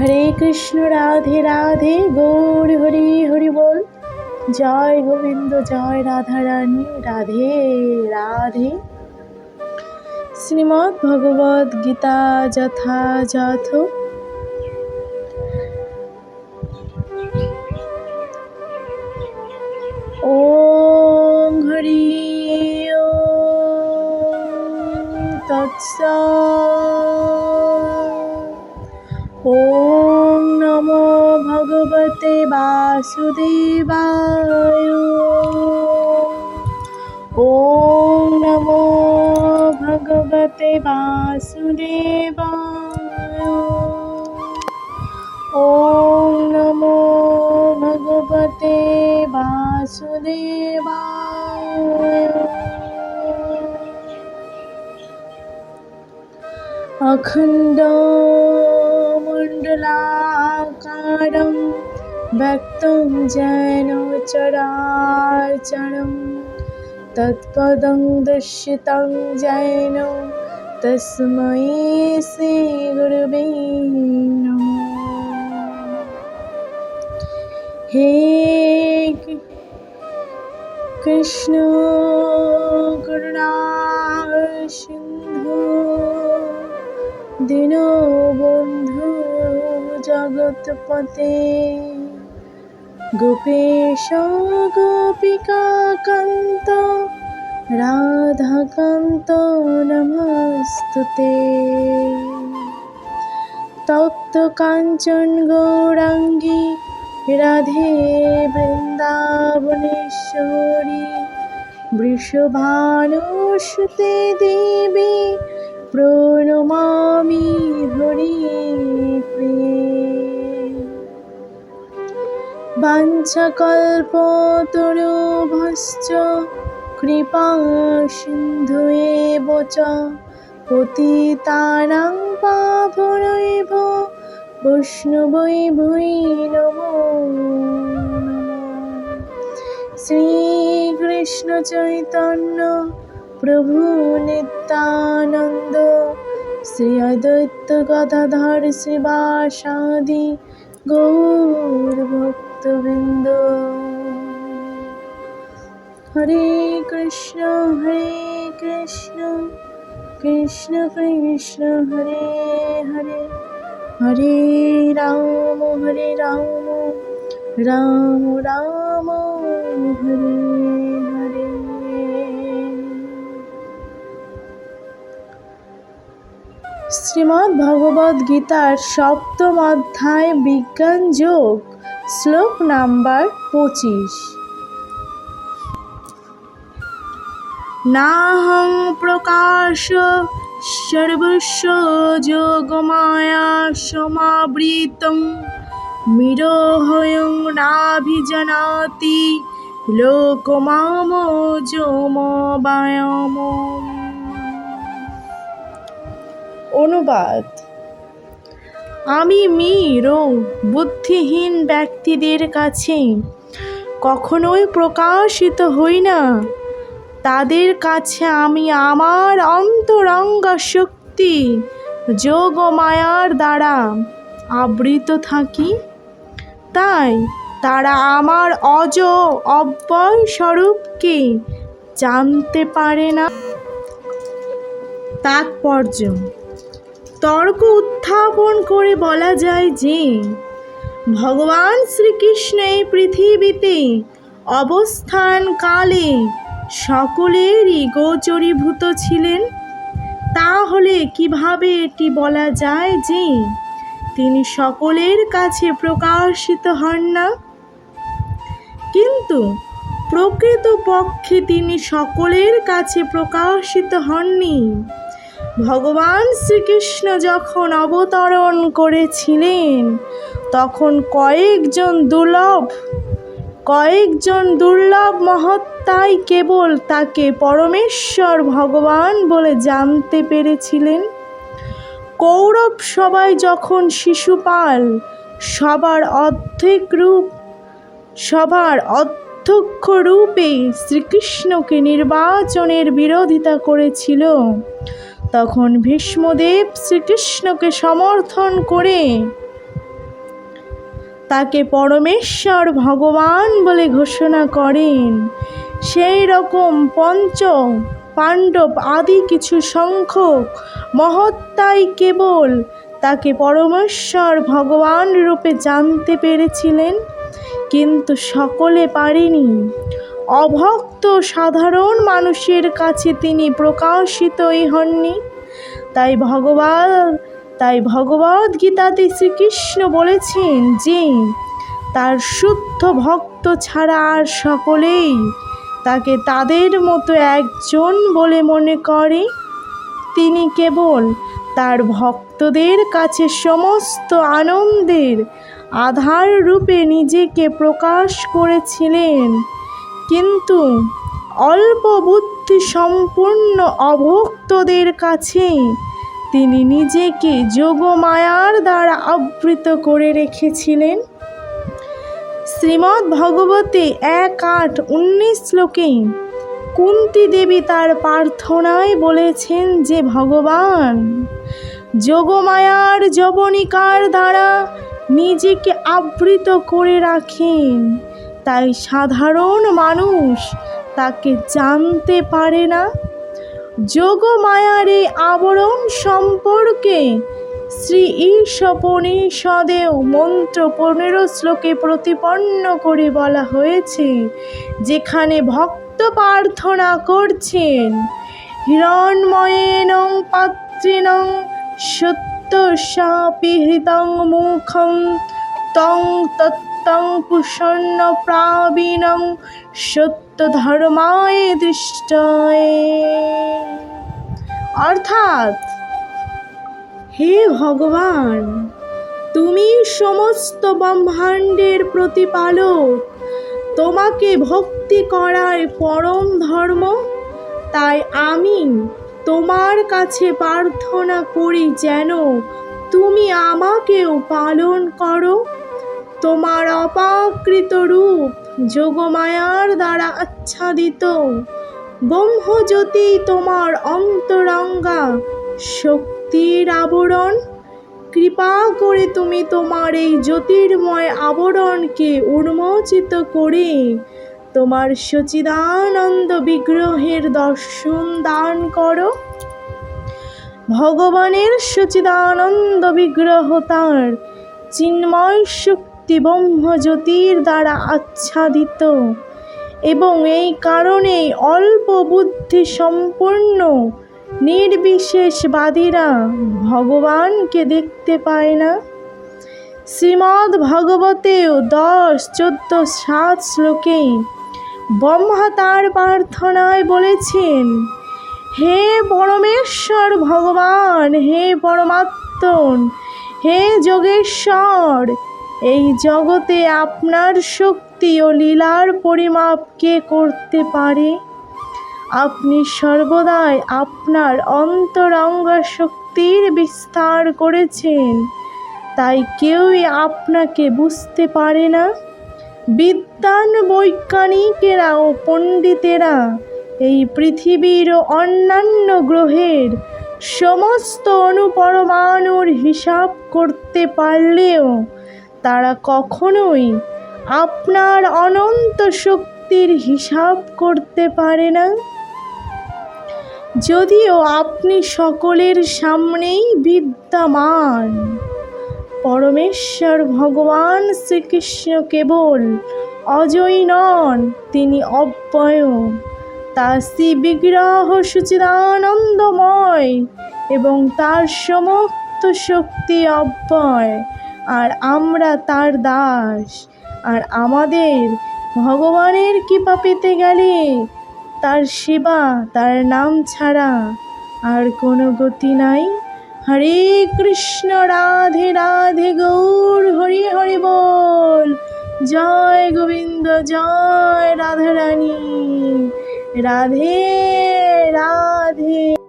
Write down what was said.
হরে কৃষ্ণ রাধে রাধে, গৌর হরি হরি বল। জয় গোবিন্দ, জয় রাধা রানী, রাধে রাধে। শ্রীমদ্ ভগবত গীতা যথাযথ। ওম হরি তৎস ওম নমো ভগবতে বাসুদেবায় ওম নমো ভগবতে বাসুদেবায় ওম নমো ভগবতে বাসুদেবায় অখণ্ড कुण्डलाकारं भक्तं चराचरं तत्पदं दर्शितं जैन तस्मै श्रीगुरुवे हे कृष्ण करुणा सिन्धु दिनो জগৎপতে গোপেশ গোপিকাকান্ত রাধাকান্ত নমস্তুতে। তপ্ত কাঞ্চন গৌরাঙ্গী রাধে বৃন্দাবনেশ্বরী বৃষভানুসুতে দেবী প্রণমামি হরি বাঞ্ছকল্পতরুভশ্চ কৃপা সিন্ধু চ পতিতানাং পাবনৈব বৈষ্ণবৈ ভৈ নমো। শ্রীকৃষ্ণ চৈতন্য প্রভু নিত্যানন্দ, শ্রী অদ্বৈত গদাধর শ্রীবাসাদি গৌর ভক্তবৃন্দ হরে কৃষ্ণ হরে কৃষ্ণ কৃষ্ণ কৃষ্ণ, হরে হরে। হরে রাম হরে রাম রাম রাম, হরে হরে। শ্রীমদ্ ভগবদ গীতার সপ্তম অধ্যায় বিজ্ঞান যোগ। শ্লোক নাম্বার পঁচিশ। নাহং প্রকাশ সর্বস্ব যোগমায়া সমাবৃতং মিরহয়ং নাভিজানাতি লোকমামোজমবায়ম অনুবাদ। আমি মীর বুদ্ধিহীন ব্যক্তিদের কাছে কখনোই প্রকাশিত হই না। তাদের কাছে আমি আমার অন্তরঙ্গ শক্তি, যোগ মায়ার দ্বারা আবৃত থাকি। তাই তারা আমার অজ অব্যয় স্বরূপকে জানতে পারে না। তাৎপর্য তর্ক উত্থাপন করে বলা যায় যে, ভগবান শ্রীকৃষ্ণ এই পৃথিবীতে অবস্থানকালে সকলেরই গোচরীভূত ছিলেন। তাহলে কীভাবে এটি বলা যায় যে, তিনি সকলের কাছে প্রকাশিত হন না? কিন্তু প্রকৃতপক্ষে তিনি সকলের কাছে প্রকাশিত হননি। ভগবান শ্রীকৃষ্ণ যখন অবতরণ করেছিলেন, তখন কয়েকজন দুর্লভ কয়েকজন দুর্লভ মহত্তাই কেবল তাকে পরমেশ্বর ভগবান বলে জানতে পেরেছিলেন। কৌরব সবাই যখন শিশুপাল, সবার অর্ধেক রূপ, সবার অধ্যক্ষ রূপে শ্রীকৃষ্ণকে নির্বাচনের বিরোধিতা করেছিল। তখন ভীষ্মদেব শ্রীকৃষ্ণকে সমর্থন করে তাকে পরমেশ্বর ভগবান বলে ঘোষণা করেন। সেই রকম পঞ্চ, পাণ্ডব আদি কিছু সংখ্যক মহত্তাই কেবল তাকে পরমেশ্বর ভগবান রূপে জানতে পেরেছিলেন, কিন্তু সকলে পারেনি। অভক্ত সাধারণ মানুষের কাছে তিনি প্রকাশিতই হননি। তাই ভগবান, তাই ভগবদ গীতাতে শ্রীকৃষ্ণ বলেছেন যে, তার শুদ্ধ ভক্ত ছাড়া আর সকলেই তাকে তাদের মতো একজন বলে মনে করে। তিনি কেবল তার ভক্তদের কাছে সমস্ত আনন্দের আধার রূপে নিজেকে প্রকাশ করেছিলেন। কিন্তু অল্প বুদ্ধি সম্পূর্ণ অভক্তদের কাছে তিনি নিজেকে যোগমায়ার দ্বারা আবৃত করে রেখেছিলেন। শ্রীমদ্ ভগবতে এক আট উনিশ শ্লোকে কুন্তি দেবী তার প্রার্থনায় বলেছেন যে, ভগবান, যোগমায়ার যবনিকার দ্বারা নিজেকে আবৃত করে রাখেন। তাই সাধারণ মানুষ তাকে জানতে পারে না। যোগমায়ার এই আবরণ সম্পর্কে শ্রী ঈশপনিষদেও মন্ত্র পনেরো শ্লোকে প্রতিপন্ন করে বলা হয়েছে, যেখানে ভক্ত প্রার্থনা করছেন, হিরণময়েন পাত্রিণং সত্য সাপিহিতং মুখং তং তত্তং পুষণ্য সত্য ধর্মায় দৃষ্টয়ে। অর্থাৎ হে ভগবান, তুমি সমস্ত ব্রহ্মাণ্ডের প্রতিপালক, তোমাকে ভক্তি করার পরম ধর্ম, তাই আমি তোমার কাছে প্রার্থনা করি যেন তুমি আমাকেও পালন করো। তোমার অপাকৃত রূপ যোগমায়ার দ্বারা আচ্ছাদিত। ব্রহ্মজ্যোতি তোমার অন্তরঙ্গা, শক্তির আবরণ। কৃপা করে তুমি তোমার এই জ্যোতির্ময় আবরণকে উন্মোচিত করে তোমার সচিদানন্দ বিগ্রহের দর্শন দান করো। ভগবানের সচিদানন্দ বিগ্রহ তার চিন্ময় শক্তি ব্রহ্মজ্যোতির দ্বারা আচ্ছাদিত এবং এই কারণেই অল্প বুদ্ধি সম্পন্ন নির্বিশেষবাদীরা ভগবানকে দেখতে পায় না। শ্রীমদ্ ভগবতেও দশ, চোদ্দ, সাত শ্লোকে ব্রহ্মা তার প্রার্থনায় বলেছেন, হে পরমেশ্বর ভগবান, হে পরমাত্মন, হে যোগেশ্বর এই জগতে আপনার শক্তি ও লীলার পরিমাপ কে করতে পারে? আপনি সর্বদাই আপনার অন্তরঙ্গ শক্তির বিস্তার করেছেন, তাই কেউই আপনাকে বুঝতে পারে না। বিদ্যান বৈজ্ঞানিকেরা ও পণ্ডিতেরা এই পৃথিবীর ও অন্যান্য গ্রহের সমস্ত অনুপরমাণুর হিসাব করতে পারলেও তারা কখনোই আপনার অনন্ত শক্তির হিসাব করতে পারে না। যদিও আপনি সকলের সামনেই বিদ্যমান, পরমেশ্বর ভগবান শ্রীকৃষ্ণ কেবল অজয় নন, তিনি অব্যয়। তার শ্রী বিগ্রহ সুচিদানন্দময় এবং তার সমস্ত শক্তি অব্যয়। আর আমরা তার দাস। আর আমাদের ভগবানের কৃপা পেতে গেলে তার সেবা, তার নাম ছাড়া আর কোনো গতি নাই। হরে কৃষ্ণ রাধে রাধে গৌর, হরি হরি বল। জয় গোবিন্দ, জয় রাধারানী। রাধে রাধে।